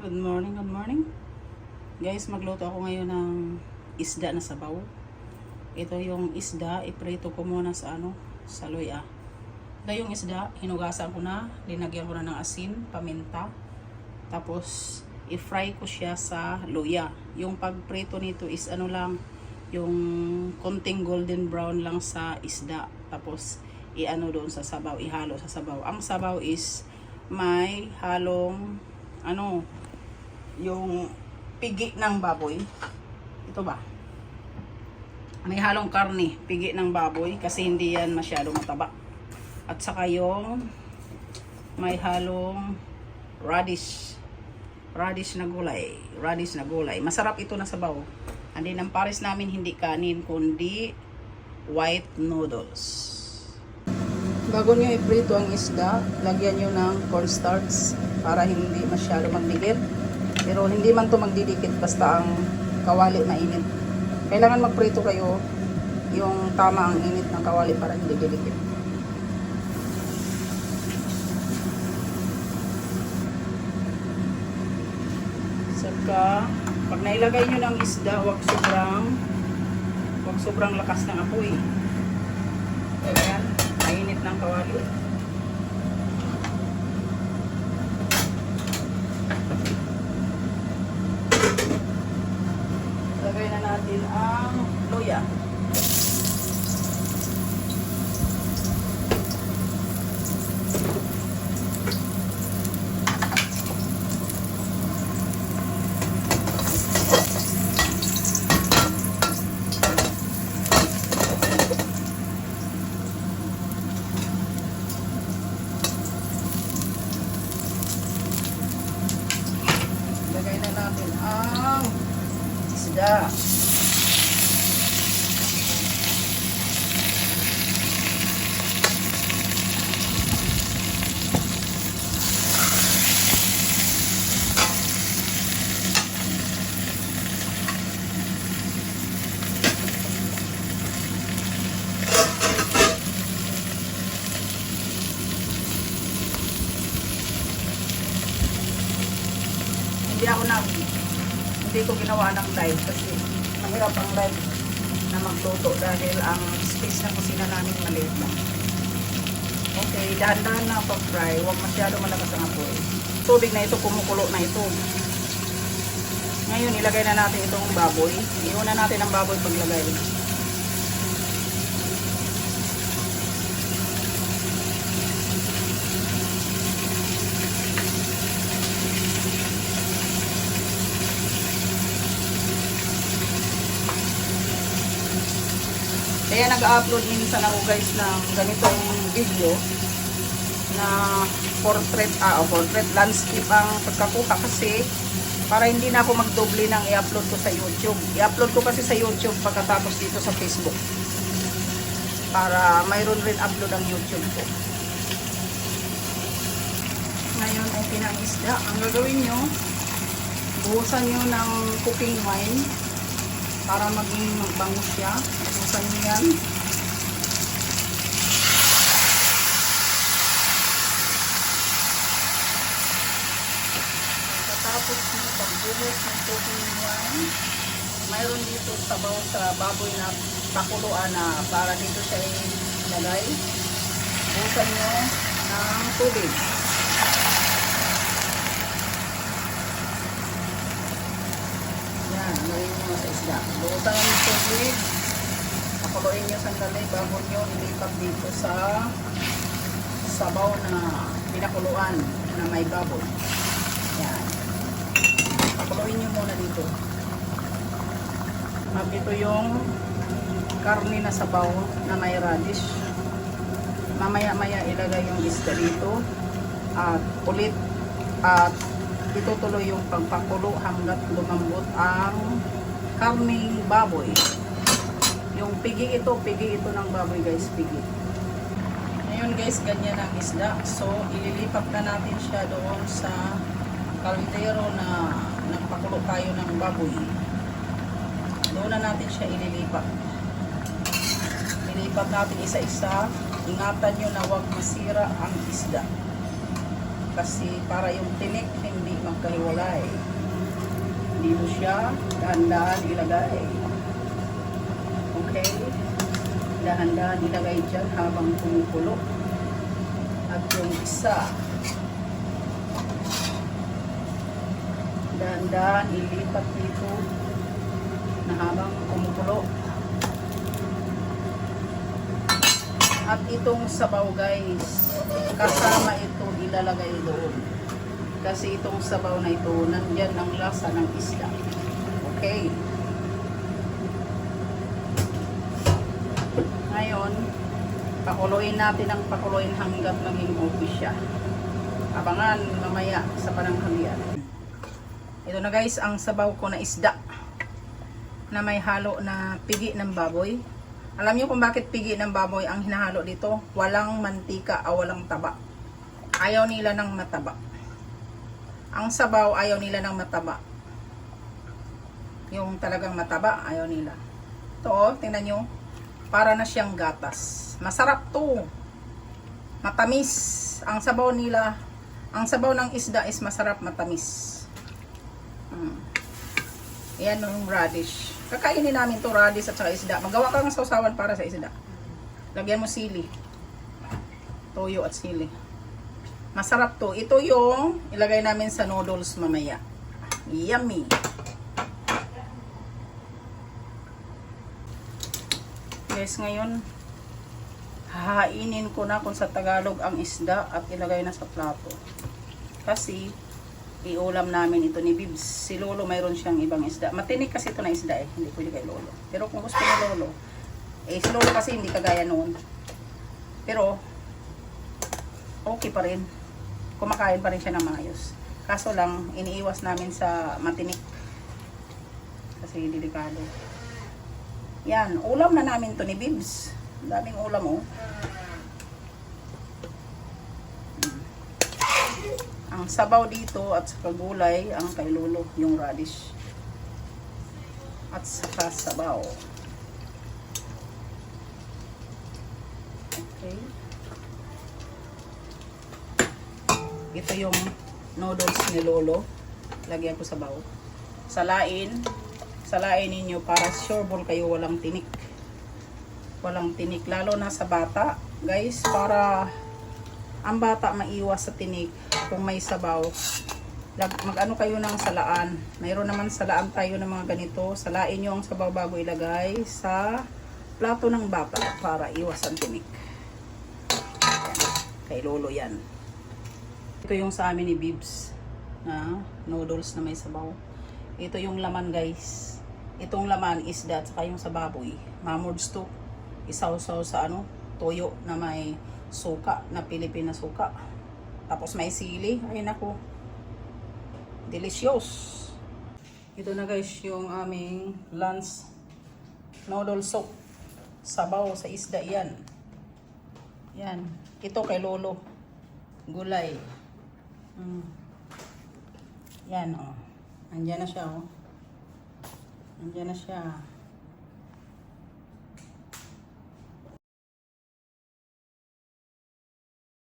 Good morning, good morning. Guys, magluto ako ngayon ng isda na sabaw. Ito yung isda, iprito ko muna sa ano, sa loya. Ito yung isda, hinugasan ko na, linagyan ko na ng asin, paminta. Tapos, i-fry ko siya sa loya. Yung pagprito nito is ano lang, yung konting golden brown lang sa isda. Tapos, i-ano doon sa sabaw, ihalo sa sabaw. Ang sabaw is may halong ano, yung pigi ng baboy. Ito ba? May halong karne, pigi ng baboy kasi hindi yan masyado mataba. At saka yung may halong radish. Radish na gulay. Radish na gulay. Masarap ito na sabaw. Hindi ng pares namin hindi kanin kundi white noodles. Bago nyo iprito ang isda, lagyan nyo ng cornstarch para hindi masyado magdikit. Pero hindi man to magdidikit basta ang kawali mainit. Kailangan magprito kayo yung tama ang init ng kawali para hindi didikit. Saka, pag nailagay nyo ng isda, wag sobrang wag sobrang lakas ng apoy. Ayan, mainit ng kawali. Lagay na natin ang luya. Lagay na natin ang isda. Hindi ako na hindi ko ginawa ng live kasi mahirap ang live na magluto dahil ang space ng kusina namin maliit lang. Okay, dahan-dahan na pag-fry. Huwag masyado malakas ang apoy. Tubig na ito, kumukulo na ito. Ngayon, ilagay na natin itong baboy. Iuna natin ang baboy paglagay. Kaya nag-upload minsan ako guys ng ganitong video na portrait, ah, portrait landscape ang pagkakuha kasi para hindi na ako magdoble ng i-upload ko sa YouTube. I-upload ko kasi sa YouTube pagkatapos dito sa Facebook. Para mayroon rin upload ang YouTube ko. Ngayon, okay na ang isda. Ang gagawin nyo, buhusan nyo ng cooking wine para maging magbango siya. Buhusan nyo yan. Pagkatapos nyo pagbuhos ng cooking wine, mayroon dito sabaw sa baboy na pakuluan na para dito siya ilagay. Buhusan nyo ng tubig. Yan, gawin nyo nyo ng tubig. Pakuluin nyo sandali bago nyo ilipat dito sa sabaw na pinakuluan na may baboy. Yan. Pakuluin nyo muna dito. At yung karne na sabaw na may radish. Mamaya-maya ilagay yung isda dito. At ulit at itutuloy yung pagpakulo hanggat lumambot ang karning baboy. Yung pigi ito, pigi ito ng baboy guys, pigi. Ngayon guys, ganyan ang isda. So, ililipat na natin siya doon sa kaldero na nagpakulo tayo ng baboy. Doon na natin siya ililipat. Ililipat natin isa-isa. Ingatan nyo na huwag masira ang isda. Kasi para yung tinik hindi mag magkahiwalay. Dito siya, dahan-dahan ilagay. Okay? Dahan-dahan ilagay dyan habang kumukulo. At yung isa, dahan-dahan ilipat dito na habang kumukulo. At itong sabaw guys, kasama ito ilalagay doon. Kasi itong sabaw na ito, nandyan ang lasa ng isda. Okay. Ngayon, pakuluin natin ang pakuluin hanggat maging okay. Abangan mamaya sa pananghalian. Ito na guys, ang sabaw ko na isda na may halo na pigi ng baboy. Alam niyo kung bakit pigi ng baboy ang hinahalo dito? Walang mantika o walang taba. Ayaw nila ng mataba. Ang sabaw ayaw nila ng mataba. Yung talagang mataba ayaw nila. Ito oh, tingnan nyo. Para na siyang gatas. Masarap to. Matamis. Ang sabaw nila, ang sabaw ng isda is masarap matamis. Mm. Yan yung radish. Kakainin namin to radish at saka isda. Magawa ka ng sausawan para sa isda. Lagyan mo sili. Toyo at sili. Masarap to. Ito yung ilagay namin sa noodles mamaya. Yummy. Guys, ngayon hahainin ko na kung sa Tagalog ang isda at ilagay na sa plato. Kasi iulam namin ito ni Bibs. Si Lolo mayroon siyang ibang isda. Matinik kasi ito na isda eh. Hindi pwede kay Lolo. Pero kung gusto ni Lolo, eh si Lolo kasi hindi kagaya noon. Pero, okay pa rin. Kumakain pa rin siya ng maayos. Kaso lang, iniiwas namin sa matinik. Kasi delikado. Yan, ulam na namin to ni Bibs. Daming ulam oh. Ang sabaw dito at saka gulay, ang kay Lolo, yung radish. At saka sabaw. Okay. Ito yung noodles ni Lolo. Lagyan ko sabaw. Salain. Salain ninyo para sure ball kayo walang tinik. Walang tinik. Lalo na sa bata. Guys, para ang bata maiwas sa tinik kung may sabaw. Mag-ano kayo ng salaan. Mayroon naman salaan tayo ng mga ganito. Salain nyo ang sabaw bago ilagay sa plato ng bata para iwas ang tinik. Kay Lolo yan. Ito yung sa amin ni Bibs na noodles na may sabaw. Ito yung laman guys. Itong laman is that saka yung sa baboy. Mamords to. Isaw-saw sa ano, toyo na may suka, na Pilipina suka. Tapos may sili. Ay nako. Delicious. Ito na guys yung aming lunch noodle soup. Sabaw sa isda yan. Yan. Ito kay Lolo. Gulay. Mm. Yan, oh. Andiyan na siya, oh. Andiyan na siya.